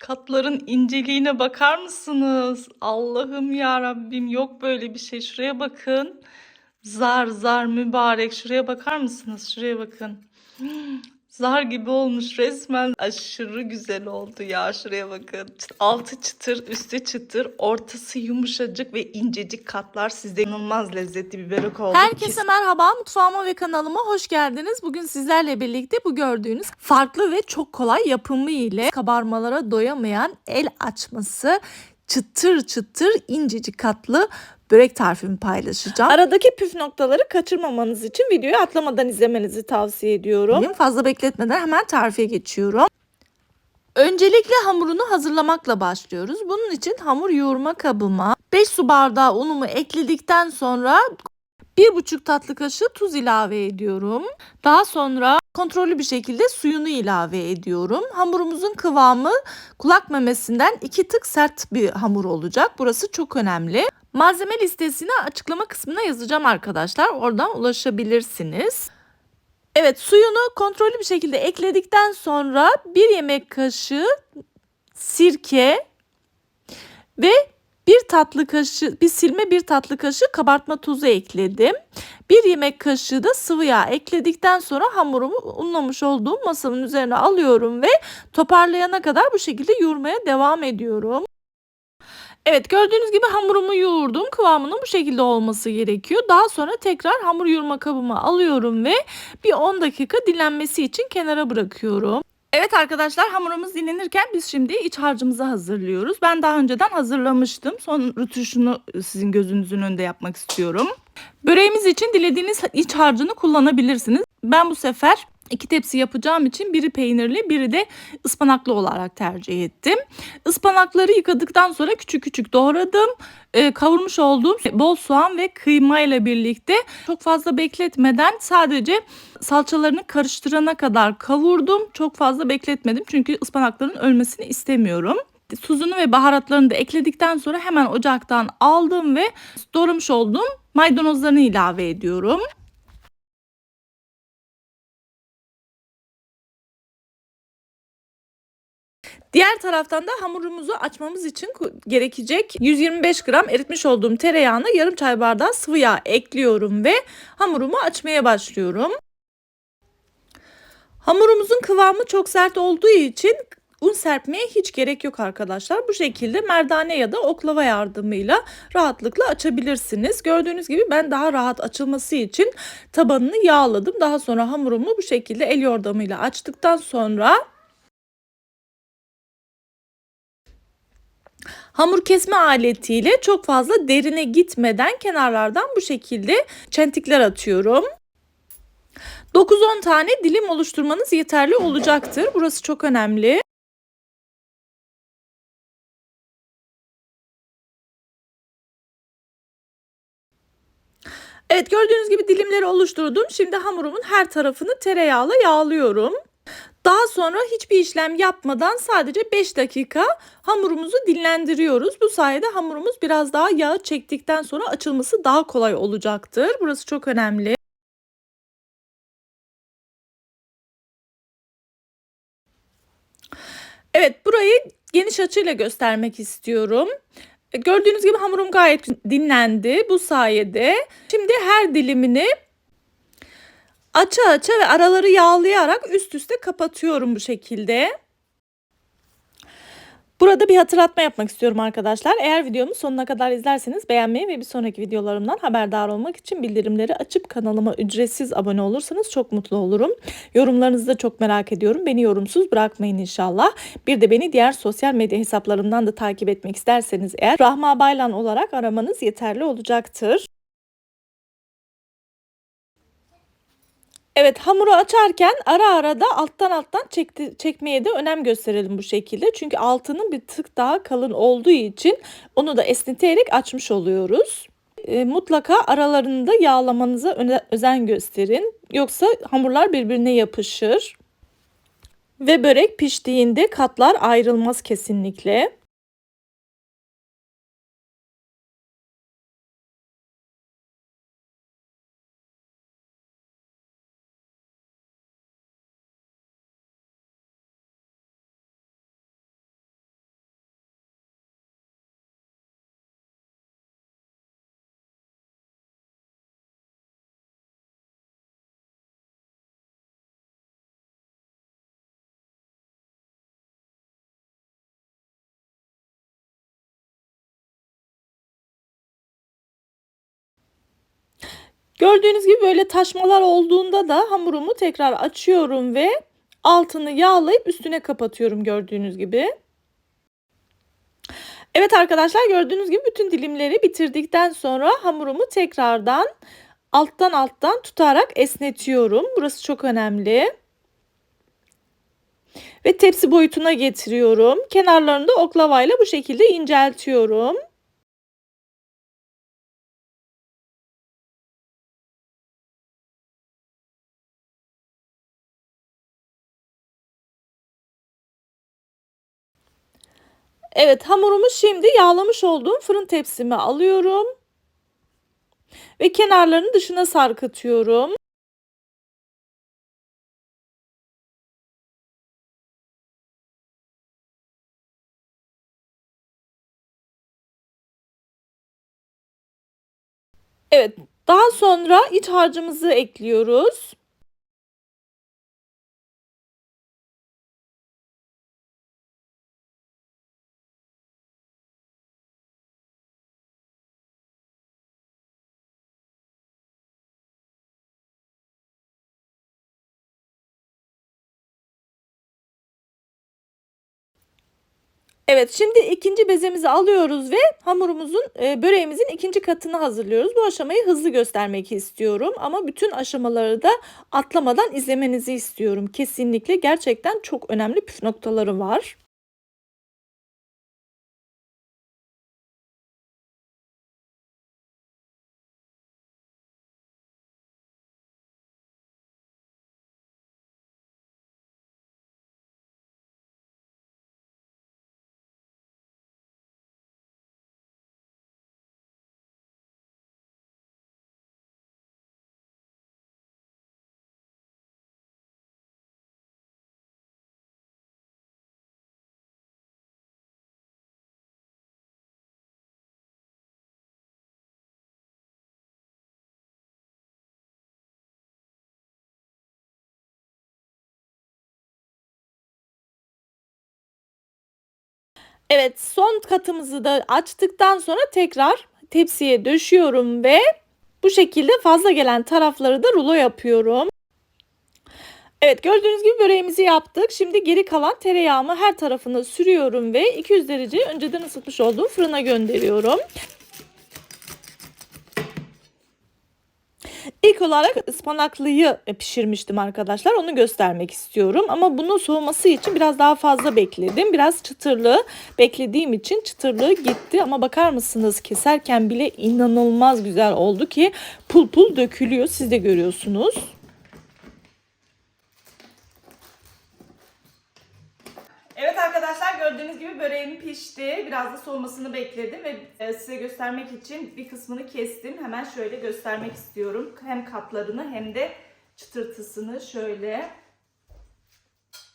Katların inceliğine bakar mısınız? Allah'ım ya Rabbim yok böyle bir şey. Şuraya bakın. Zar zar mübarek. Şuraya bakar mısınız? Şuraya bakın. Zar gibi olmuş resmen. Aşırı güzel oldu ya. Şuraya bakın. Altı çıtır, üstü çıtır, ortası yumuşacık ve incecik katlar sizde inanılmaz lezzetli bir börek oldu. Herkese merhaba, mutfağıma ve kanalıma hoş geldiniz. Bugün sizlerle birlikte bu gördüğünüz farklı ve çok kolay yapımı ile kabarmalara doyamayan el açması çıtır çıtır incecik katlı börek tarifimi paylaşacağım. Aradaki püf noktaları kaçırmamanız için videoyu atlamadan izlemenizi tavsiye ediyorum. Fazla bekletmeden hemen tarife geçiyorum. Öncelikle hamurunu hazırlamakla başlıyoruz. Bunun için hamur yoğurma kabıma 5 su bardağı unumu ekledikten sonra 1,5 tatlı kaşığı tuz ilave ediyorum. Daha sonra kontrollü bir şekilde suyunu ilave ediyorum. Hamurumuzun kıvamı kulak memesinden 2 tık sert bir hamur olacak. Burası çok önemli. Malzeme listesini açıklama kısmına yazacağım arkadaşlar. Oradan ulaşabilirsiniz. Evet suyunu kontrollü bir şekilde ekledikten sonra 1 yemek kaşığı sirke ve bir tatlı kaşığı, bir silme bir tatlı kaşığı kabartma tuzu ekledim. Bir yemek kaşığı da sıvı yağ ekledikten sonra hamurumu unlamış olduğum masamın üzerine alıyorum ve toparlayana kadar bu şekilde yoğurmaya devam ediyorum. Evet gördüğünüz gibi hamurumu yoğurdum. Kıvamının bu şekilde olması gerekiyor. Daha sonra tekrar hamur yoğurma kabıma alıyorum ve bir 10 dakika dinlenmesi için kenara bırakıyorum. Evet arkadaşlar hamurumuz dinlenirken biz şimdi iç harcımızı hazırlıyoruz. Ben daha önceden hazırlamıştım. Son rütuşunu sizin gözünüzün önünde yapmak istiyorum. Böreğimiz için dilediğiniz iç harcını kullanabilirsiniz. Ben bu sefer iki tepsi yapacağım için biri peynirli biri de ıspanaklı olarak tercih ettim. Ispanakları yıkadıktan sonra küçük küçük doğradım. Ee, kavurmuş olduğum bol soğan ve kıyma ile birlikte çok fazla bekletmeden sadece salçalarını karıştırana kadar kavurdum. Çok fazla bekletmedim çünkü ıspanakların ölmesini istemiyorum. Tuzunu ve baharatlarını da ekledikten sonra hemen ocaktan aldım ve doğramış olduğum maydanozlarını ilave ediyorum. Diğer taraftan da hamurumuzu açmamız için gerekecek 125 gram eritmiş olduğum tereyağına yarım çay bardağı sıvı yağ ekliyorum ve hamurumu açmaya başlıyorum. Hamurumuzun kıvamı çok sert olduğu için un serpmeye hiç gerek yok arkadaşlar. Bu şekilde merdane ya da oklava yardımıyla rahatlıkla açabilirsiniz. Gördüğünüz gibi ben daha rahat açılması için tabanını yağladım. Daha sonra hamurumu bu şekilde el yordamıyla açtıktan sonra Hamur kesme aletiyle çok fazla derine gitmeden kenarlardan bu şekilde çentikler atıyorum. 9-10 tane dilim oluşturmanız yeterli olacaktır. Burası çok önemli. Evet gördüğünüz gibi dilimleri oluşturdum. Şimdi hamurumun her tarafını tereyağla yağlıyorum. Daha sonra hiçbir işlem yapmadan sadece 5 dakika hamurumuzu dinlendiriyoruz. Bu sayede hamurumuz biraz daha yağ çektikten sonra açılması daha kolay olacaktır. Burası çok önemli. Evet burayı geniş açıyla göstermek istiyorum. Gördüğünüz gibi hamurum gayet dinlendi bu sayede. Şimdi her dilimini aça aça ve araları yağlayarak üst üste kapatıyorum bu şekilde. Burada bir hatırlatma yapmak istiyorum arkadaşlar. Eğer videomu sonuna kadar izlerseniz beğenmeyi ve bir sonraki videolarımdan haberdar olmak için bildirimleri açıp kanalıma ücretsiz abone olursanız çok mutlu olurum. Yorumlarınızı da çok merak ediyorum. Beni yorumsuz bırakmayın inşallah. Bir de beni diğer sosyal medya hesaplarımdan da takip etmek isterseniz eğer Rahma Baylan olarak aramanız yeterli olacaktır. Evet hamuru açarken ara ara da alttan alttan çekti, çekmeye de önem gösterelim bu şekilde. Çünkü altının bir tık daha kalın olduğu için onu da esneterek açmış oluyoruz. e, mutlaka aralarında yağlamanıza öne- özen gösterin. Yoksa hamurlar birbirine yapışır. Ve börek piştiğinde katlar ayrılmaz kesinlikle. Gördüğünüz gibi böyle taşmalar olduğunda da hamurumu tekrar açıyorum ve altını yağlayıp üstüne kapatıyorum gördüğünüz gibi. Evet arkadaşlar gördüğünüz gibi bütün dilimleri bitirdikten sonra hamurumu tekrardan alttan alttan tutarak esnetiyorum. Burası çok önemli. Ve tepsi boyutuna getiriyorum. Kenarlarını da oklavayla bu şekilde inceltiyorum. Evet hamurumu şimdi yağlamış olduğum fırın tepsime alıyorum. Ve kenarlarını dışına sarkıtıyorum. Evet daha sonra iç harcımızı ekliyoruz. Evet şimdi ikinci bezemizi alıyoruz ve hamurumuzun e, böreğimizin ikinci katını hazırlıyoruz. Bu aşamayı hızlı göstermek istiyorum ama bütün aşamaları da atlamadan izlemenizi istiyorum. Kesinlikle gerçekten çok önemli püf noktaları var. Evet son katımızı da açtıktan sonra tekrar tepsiye döşüyorum ve bu şekilde fazla gelen tarafları da rulo yapıyorum. Evet gördüğünüz gibi böreğimizi yaptık. Şimdi geri kalan tereyağımı her tarafına sürüyorum ve 200 derece önceden ısıtmış olduğum fırına gönderiyorum. İlk olarak ıspanaklıyı pişirmiştim arkadaşlar. Onu göstermek istiyorum. Ama bunun soğuması için biraz daha fazla bekledim. Biraz çıtırlı beklediğim için çıtırlığı gitti. Ama bakar mısınız keserken bile inanılmaz güzel oldu ki pul pul dökülüyor. Siz de görüyorsunuz. Evet arkadaşlar gördüğünüz gibi böreğim pişti. Biraz da soğumasını bekledim ve e, size göstermek için bir kısmını kestim. Hemen şöyle göstermek istiyorum. Hem katlarını hem de çıtırtısını şöyle.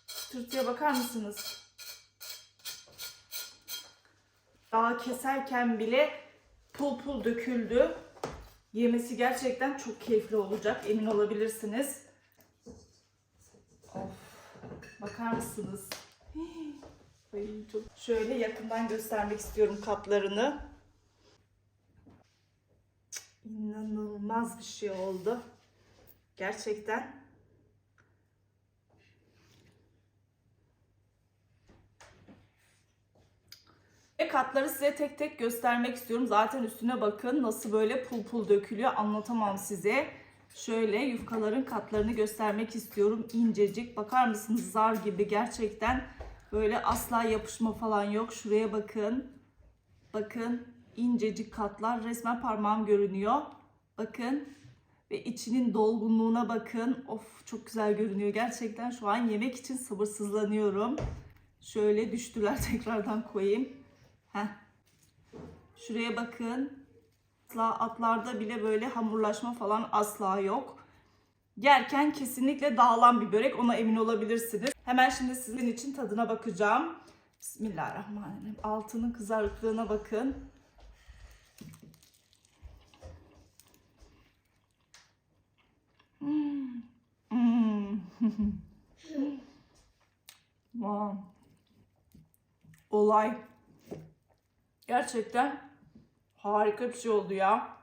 Çıtırtıya bakar mısınız? Daha keserken bile pul pul döküldü. Yemesi gerçekten çok keyifli olacak emin olabilirsiniz. Of, bakar mısınız? Şöyle yakından göstermek istiyorum katlarını. Cık, İnanılmaz bir şey oldu. Gerçekten. Ve katları size tek tek göstermek istiyorum. Zaten üstüne bakın nasıl böyle pul pul dökülüyor anlatamam size. Şöyle yufkaların katlarını göstermek istiyorum. İncecik bakar mısınız zar gibi gerçekten böyle asla yapışma falan yok. Şuraya bakın. Bakın incecik katlar. Resmen parmağım görünüyor. Bakın. Ve içinin dolgunluğuna bakın. Of çok güzel görünüyor. Gerçekten şu an yemek için sabırsızlanıyorum. Şöyle düştüler tekrardan koyayım. Heh. Şuraya bakın. Asla atlarda bile böyle hamurlaşma falan asla yok. Yerken kesinlikle dağılan bir börek ona emin olabilirsiniz. Hemen şimdi sizin için tadına bakacağım. Bismillahirrahmanirrahim. Altının kızarıklığına bakın. Hmm. Hmm. wow. Olay. Gerçekten harika bir şey oldu ya.